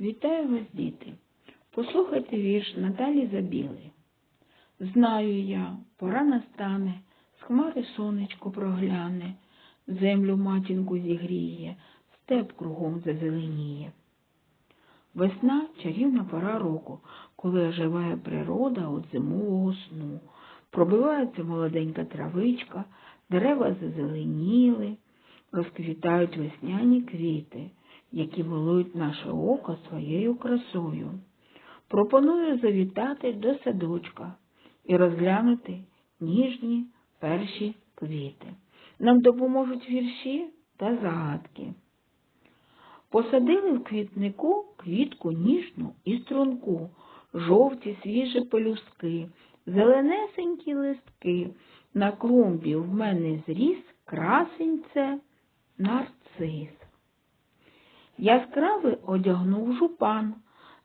Вітаю вас, діти. Послухайте вірш Наталі Забіли. Знаю я, пора настане, з хмари сонечко прогляне, землю матінку зігріє, степ кругом зазеленіє. Весна чарівна пора року, коли оживає природа від зимового сну. Пробивається молоденька травичка, дерева зазеленіли, розквітають весняні квіти, які милують наше око своєю красою. Пропоную завітати до садочка і розглянути ніжні перші квіти. Нам допоможуть вірші та загадки. Посадили в квітнику квітку ніжну і струнку, жовті свіжі пелюстки, зеленесенькі листки. На клумбі в мене зріс красень це нарцис. Яскравий одягнув жупан,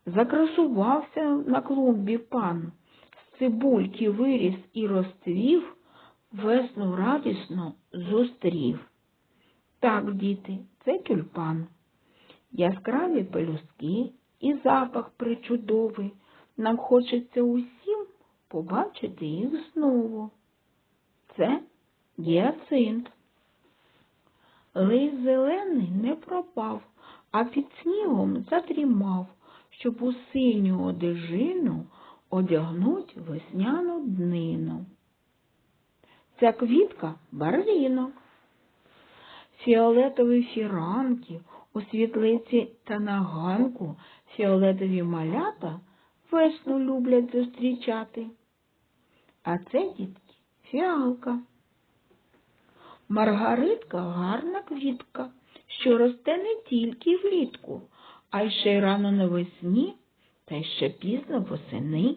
закрасувався на клумбі пан, з цибульки виріс і розцвів, весну радісно зустрів. Так, діти, це тюльпан. Яскраві пелюстки і запах причудовий. Нам хочеться усім побачити їх знову. Це гіацинт. Лист зелений не пропав, а під снігом задрімав, щоб у синю одежину одягнуть весняну днину. Ця квітка барвінок. Фіолетові фіранки у світлиці та на ганку фіолетові малята весну люблять зустрічати. А це, дітки, фіалка. Маргаритка гарна квітка, що росте не тільки влітку, а й ще й рано навесні та й ще пізно восени,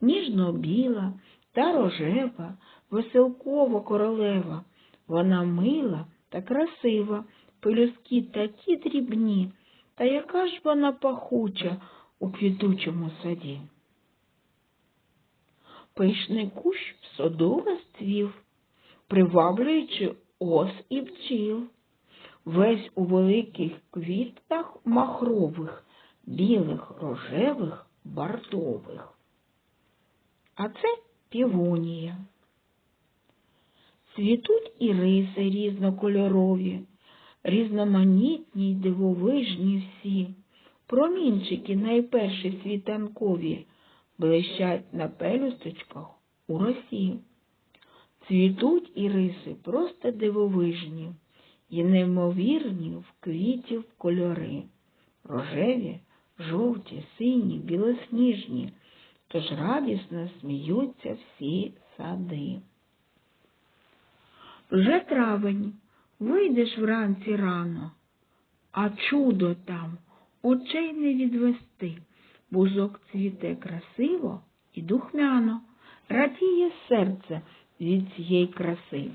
ніжно-біла та рожева, веселкова королева. Вона мила та красива, пелюстки такі дрібні, та яка ж вона пахуча у квітучому саді. Пишний кущ в саду розцвів, приваблюючи ос і бджіл, весь у великих квітках махрових, білих, рожевих, бордових. А це півонія. Цвітуть і риси різнокольорові, різноманітні й дивовижні всі, промінчики найперші світанкові блищать на пелюсточках у росі. Цвітуть і риси просто дивовижні і неймовірні в квітів кольори, рожеві, жовті, сині, білосніжні, тож радісно сміються всі сади. Вже травень, вийдеш вранці рано, а чудо там очей не відвести, бузок цвіте красиво і духмяно, радіє серце від цієї краси.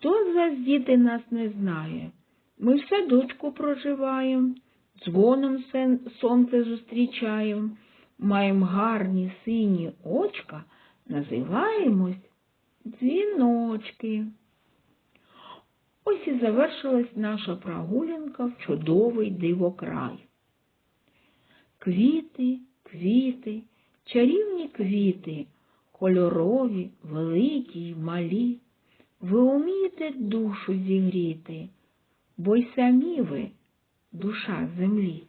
Хто з діти, нас не знає? Ми в садочку проживаємо, дзвоном сонце зустрічаємо, маємо гарні сині очка, називаємось дзвіночки. Ось і завершилась наша прогулянка в чудовий дивокрай. Квіти, квіти, чарівні квіти, кольорові, великі й малі. Ви умієте душу зігріти, бо й самі ви душа землі.